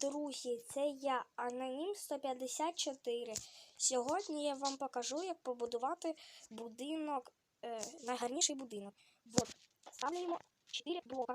Друзі, це я, Анонім 154. Сьогодні я вам покажу, як побудувати будинок, е, найгарніший будинок. Вот, ставимо 4 блока.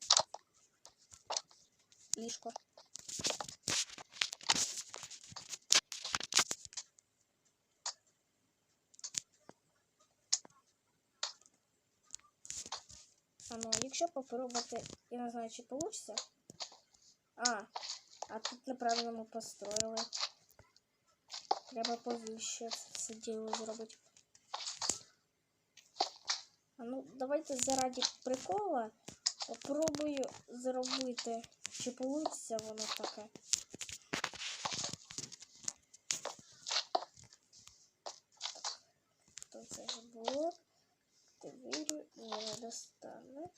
Ліжко. А ну, якщо попробувати, я не знаю, чи вийде. А, а тут неправильно ми построїли. Треба повище це діло зробити. А ну, давайте заради прикола попробую зробити, вийде воно таке. То це ж було. Двері не достане.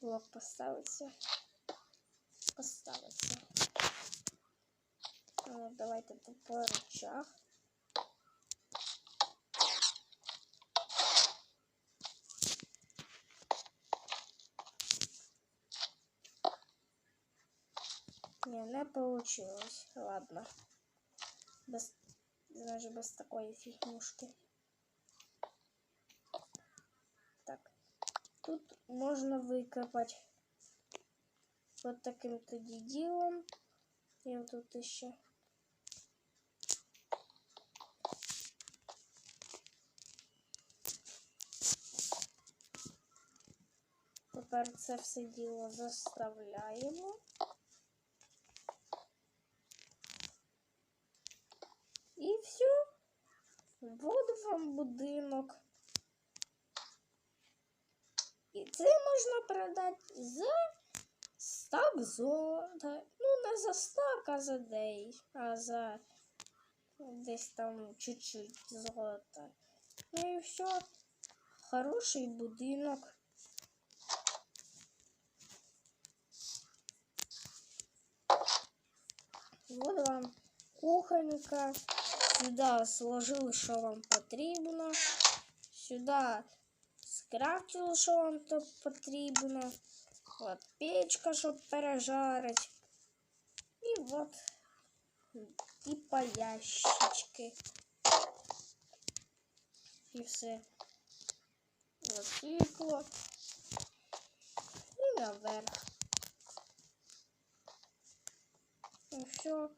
Блок поставиться. Поставиться. Ну, давайте по речах. Не, не получилось. Ладно. Без, даже без такой фигнюшки. Так. Тут можно выкопать вот таким тоді ділом. І вот тут еще. Тепер це все діло заставляємо. Вот вам будинок. І це можна продати за стак золота. Ну, не за стак, а за дей. А за десь там чуть-чуть золота. Ну і все. Хороший будинок. Вот вам кухонька. Сюда сложили, що вам потрібно. Сюди скрафтили, що вам то потрібно. От печка, щоб пережарити. І от типа ящички. І все. Засипло. І наверх. І все.